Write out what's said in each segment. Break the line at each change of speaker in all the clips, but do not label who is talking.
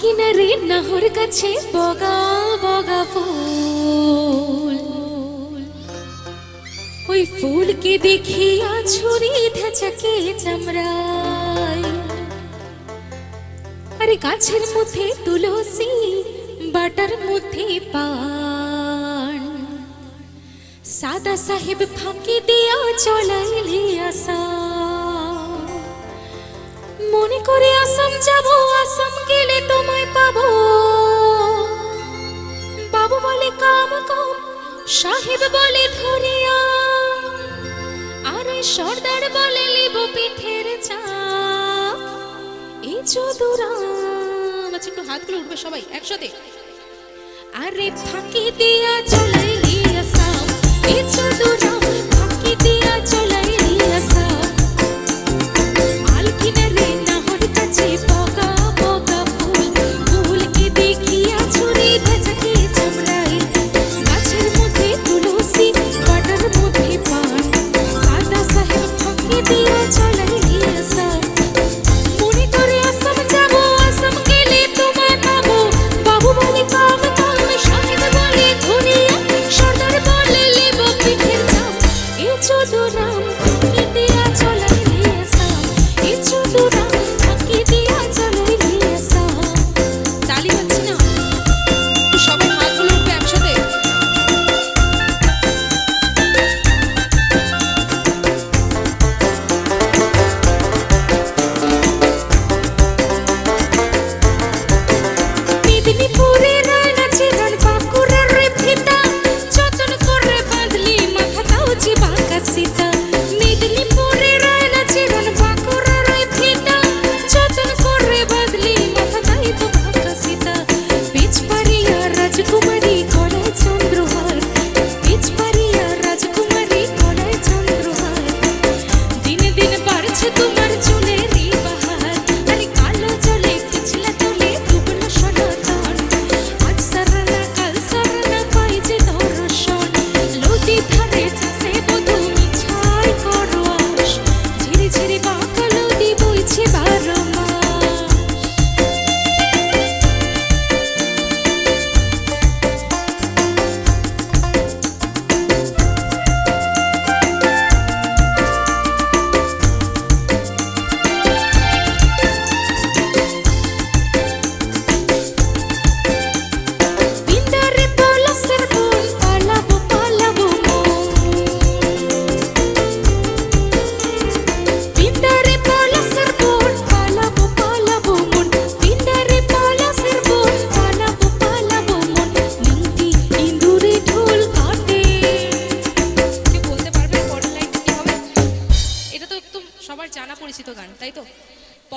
কিনারে নাহর কাছে বগা বগা ফুল। ওই ফুলকে দেখিয়া ছুরি ধাচাকে চামড়ায়। আরে গাছের মধ্যে তুলসী, বাটার মধ্যে পান। সাদা সাহেব ফাঁকি দিয়া চলাইলি আসা মনে করে আসাম যাব, আসাম গেলে তোমায় সাহেব বলে ধরিয়া, আর সর্দার বলে লিব পিঠের চা এই চতুরাম আচ্ছা একটু হাতগুলো উঠবে সবাই একসাথে। আরে ফাঁকি দিয়া চলে গিয়া আসাম এই চতুরাম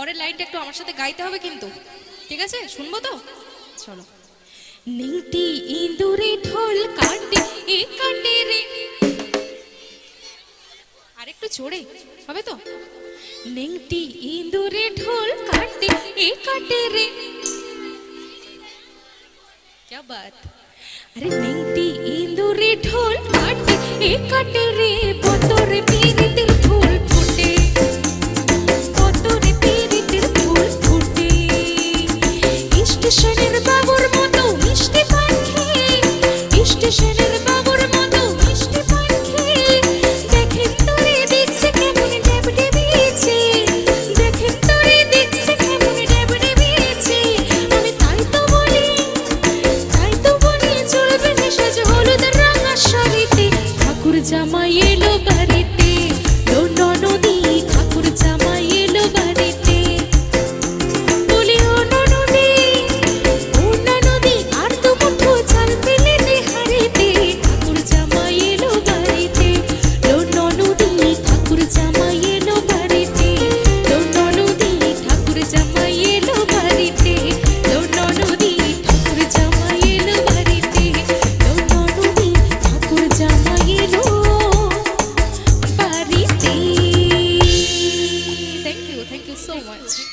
পরের লাইনটা একটু আমার সাথে গাইতে হবে কিন্তু ঠিক আছে শুনবো তো চলো নিংটি ইন্দুরে ঢোল কাটে এ কাটে রে আরেকটু জোরে হবে তো নিংটি ইন্দুরে ঢোল কাটে এ কাটে রে क्या बात अरे निंगटी इंदुरे ढोल काटे ए काटे रे बोतोरे पीरी दिल